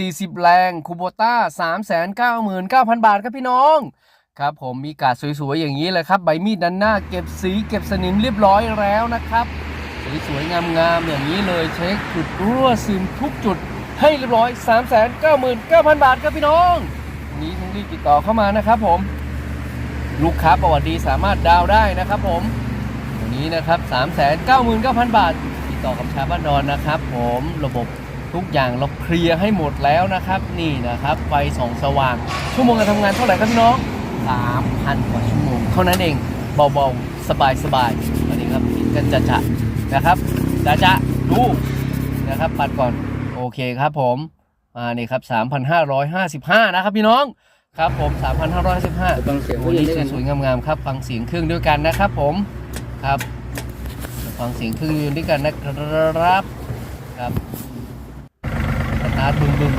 40 แรงคูโบต้า 399,000 บาทครับพี่น้อง ครับผมมีกาดสวยๆ อย่างนี้เลยครับ ใบมีดด้านหน้าเก็บสีเก็บสนิมเรียบร้อยแล้วนะครับ สวยๆ งามๆ อย่างนี้เลยเช็คจุดรั่วซึมทุกจุดให้เรียบร้อย 399,000 บาทครับพี่น้อง วันนี้ต้องรีบติดต่อเข้ามานะครับผม ลูกค้าประวัติดีสามารถดาวได้นะครับผมวันนี้นะครับ 399,000 บาท ติดต่อกับชาบ้านดอนนะครับผมระบบ ทุกอย่างเราเคลียร์ให้หมดแล้วนะครับ นี่นะครับ ไฟสองสว่าง ชั่วโมงการทำงานเท่าไหร่ครับพี่น้อง3,000กว่าชั่วโมง เท่านั้นเองเบาๆ สบายๆอันนี้ครับกันจะจะนะครับจะจะดูนะครับ ปัดก่อนโอเคครับผมอ่านี่ครับ 3,555 นะครับพี่น้องครับผม 3,555ฟังเสียงวันหญินี้งด้วยกันสวยๆงามๆครับ ฟังเสียงเครื่องด้วยกันนะครับผมครับ ฟังเสียงเครื่องด้วยกันนะครับครับ ส